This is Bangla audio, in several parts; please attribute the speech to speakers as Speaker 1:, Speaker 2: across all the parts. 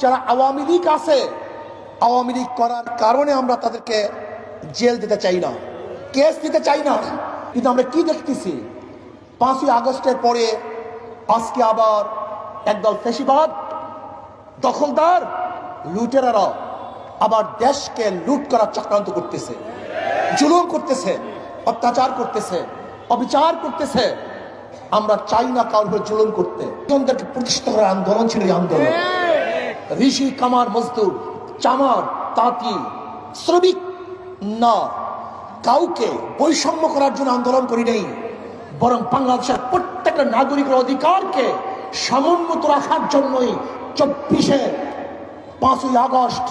Speaker 1: যারা আওয়ামী লীগ আছে, আওয়ামী লীগ করার কারণে আমরা তাদেরকে জেল দিতে চাই না। কেস দিতে চাই না কিন্তু আমরা কি দেখতেছি? পাঁচই আগস্টের পরে আজকে আবার একদল ফেসিবাদ, দখলদার, লুটেরারা আবার দেশকে লুট করার চক্রান্ত করতেছে। জুলুম করতেছে, অত্যাচার করতেছে, অবিচার করতেছে। আমরা চাই না কারোর জুলুম করতে। প্রতিষ্ঠিত করার আন্দোলন ছিল এই আন্দোলন। ঋষি কামার মজদুর, চামার, তাঁতি, শ্রমিক, না, কাউকে বৈষম্য করার জন্য আন্দোলন করি নেই, বরং বাংলাদেশের প্রত্যেকটা নাগরিকের অধিকারকে সমুন্নত রাখার জন্যই চব্বিশে পাঁচই আগস্ট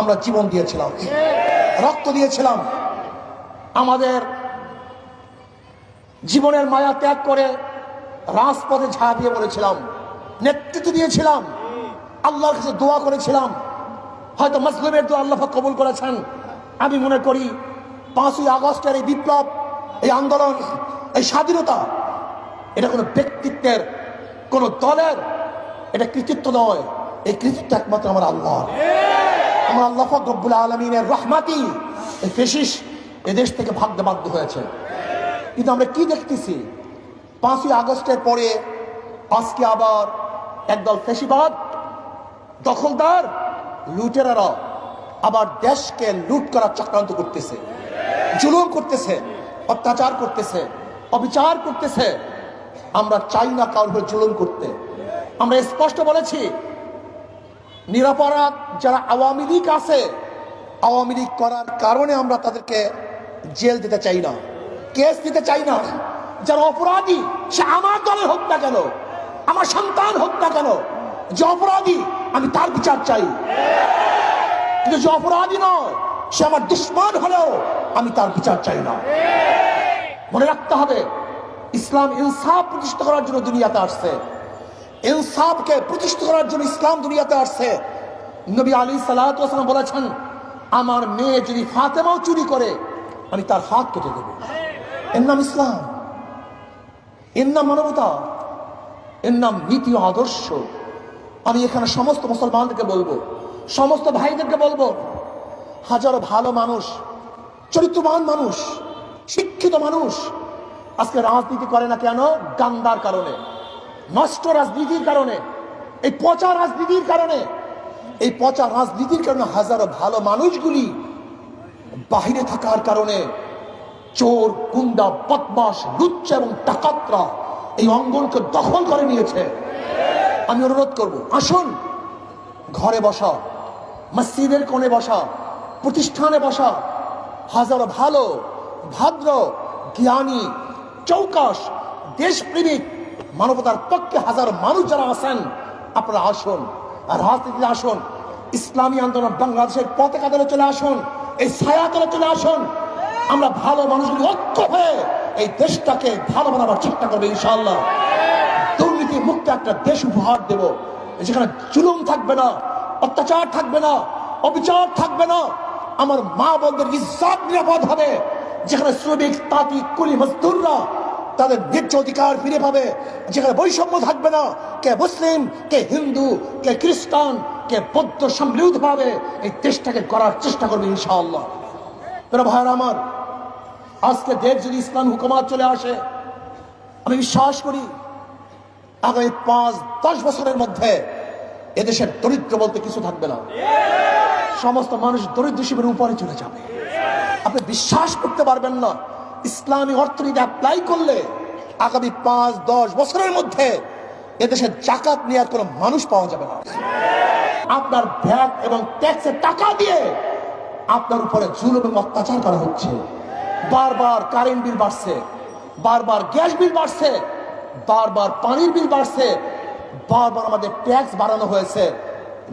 Speaker 1: আমরা জীবন দিয়েছিলাম, রক্ত দিয়েছিলাম। আমাদের জীবনের মায়া ত্যাগ করে রাজপথে ঝাঁপিয়ে পড়েছিলাম, নেতৃত্ব দিয়েছিলাম। আল্লাহর কাছে দোয়া করেছিলাম। হয়তো মসলিমের দোয়া আল্লাহ কবুল করেছেন। আমি মনে করি পাঁচই আগস্টের এই বিপ্লব, এই আন্দোলন, এই স্বাধীনতা, এটা কোনো ব্যক্তিত্বের, কোনো দলের, এটা কৃতিত্ব নয়। এই কৃতিত্ব একমাত্র আমার আল্লাহ আমার আল্লাহ পাক রব্বুল আলমিনের রহমাতি এই ফেসিস এদেশ থেকে ভাগতে বাধ্য হয়েছে। কিন্তু আমরা কি দেখতেছি? পাঁচই আগস্টের পরে আজকে আবার একদল ফেসিবাদ দখলদার, লুটেরারা আবার দেশকে লুট করার চক্রান্ত করতেছে। জুলুম করতেছে, অত্যাচার করতেছে, অবিচার করতেছে। আমরা চাই না কারোর জুলুম করতে। আমরা স্পষ্ট বলেছি, নিরাপরাধ যারা আওয়ামী লীগ আছে, আওয়ামী লীগ করার কারণে আমরা তাদেরকে জেল দিতে চাই না, কেস দিতে চাই না। যারা অপরাধী, সে আমার দলের হোক না কেন, আমার সন্তান হোক না কেন, যে অপরাধী আমি তার বিচার চাই। কিন্তু যে অপরাধী নয়, সে আমার দুশ্মন হলেও আমি তার বিচার চাই না। মনে রাখতে হবে, ইসলাম ইনসাফ প্রতিষ্ঠা করার জন্য দুনিয়াতে আসছে। ইনসাফকে প্রতিষ্ঠা করার জন্য ইসলাম দুনিয়াতে আসছে। নবী আলী সাল্লাম বলেছেন, আমার মেয়ে যদি ফাতেমাও চুরি করে, আমি তার হাত কেটে দেবো। এর নাম ইসলাম, এর নাম মানবতা, এর নাম নীতি আদর্শ। আমি এখানে সমস্ত মুসলমানদেরকে বলব, সমস্ত ভাইদেরকে বলব, হাজারো ভালো মানুষ, চরিত্রবান মানুষ, শিক্ষিত মানুষ আজকে রাজনীতি করে না কেন? গান্দার কারণে, নষ্ট রাজনীতির কারণে, এই পচা রাজনীতির কারণে, এই পচা রাজনীতির কারণে হাজারো ভালো মানুষগুলি বাহিরে থাকার কারণে চোর, গুন্ডা বদমাস লুচ্চা এবং ডাকাতরা এই অঙ্গনকে দখল করে নিয়েছে। আমি অনুরোধ করব, আসুন। ঘরে বসা মসজিদের কোণে বসা প্রতিষ্ঠানে বসা হাজারো ভালো, ভদ্র, জ্ঞানী, চৌকাশ, দেশপ্রেমিক, মানবতার পক্ষে হাজার মানুষ যারা আছেন, আপনারা আসুন, রাজনীতিতে আসুন, ইসলামী আন্দোলন বাংলাদেশের পতাকা দলে চলে আসুন, এই ছায়া তলে চলে আসুন। আমরা ভালো মানুষগুলি ঐক্য হয়ে এই দেশটাকে ভালো বানাবার চেষ্টা করব ইনশাআল্লাহ। দুর্নীতি মুক্ত একটা দেশ উপহার দেব। যেখানে জুলুম থাকবে না, অত্যাচার থাকবে না, অবিচার থাকবে না। আমার মা বোনদের ইজ্জত নিরাপদ হবে। যেখানে শ্রমিক, তাঁতি, কুলি, মজদুররা তাদের ন্যায্য অধিকার ফিরে পাবে। যেখানে বৈষম্য থাকবে না, কে মুসলিম, কে হিন্দু, কে খ্রিস্টান, কে বৌদ্ধ সম্মিলিত ভাবে এই দেশটাকে করার চেষ্টা করবে ইনশাআল্লাহ। ভাইয়ার আমার, আজকে দেশ যদি ইসলাম হুকুমাত চলে আসে, আমি বিশ্বাস করি আগামী পাঁচ, দশ বছরের মধ্যে এদেশের দরিদ্র বলতে কিছু থাকবে না। সমস্ত মানুষ দরিদ্র শিবিরের উপরে চলে যাবে। আপনি বিশ্বাস করতে পারবেন না, ইসলামী অর্থনীতি অ্যাপ্লাই করলে আগামী পাঁচ, দশ বছরের মধ্যে এদেশে জাকাত নেওয়ার কোনো মানুষ পাওয়া যাবে না। আপনার ভ্যাট এবং ট্যাক্সের টাকা দিয়ে আপনার উপরে জুলুম এবং অত্যাচার করা হচ্ছে। বারবার কারেন্ট বিল বাড়ছে, বারবার গ্যাস বিল বাড়ছে বারবার পানির বিল বাড়ছে, বারবার আমাদের ট্যাক্স বাড়ানো হয়েছে।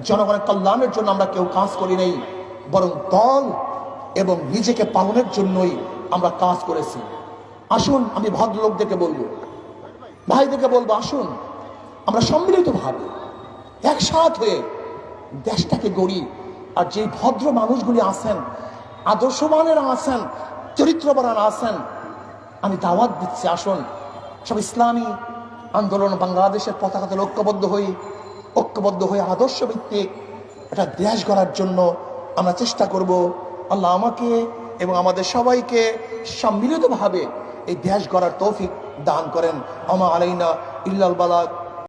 Speaker 1: জনগণের কল্যাণের জন্য আমরা কেউ কাজ করি নাই, বরং দল এবং নিজেকে পালনের জন্যই আমরা কাজ করেছি। আসুন, আমি ভদ্রলোকদেরকে বলব, ভাইদেরকে বলব, আসুন, আমরা সম্মিলিত সম্মিলিতভাবে একসাথ হয়ে দেশটাকে গড়ি, আর যে ভদ্র মানুষগুলি আছেন, আদর্শবানেরা আছেন চরিত্রবান আছেন, আমি দাওয়াত দিচ্ছি, আসুন। সব ইসলামী আন্দোলন বাংলাদেশের পতাকাতে ঐক্যবদ্ধ হই, ঐক্যবদ্ধ হয়ে আদর্শ ভিত্তিক একটা দেশ গড়ার জন্য আমরা চেষ্টা করব। আল্লাহ আমাকে এবং আমাদের সবাইকে সম্মিলিতভাবে এই দেশ গড়ার তৌফিক দান করেন। আমা আলাইনা ইল্লাল বালাদ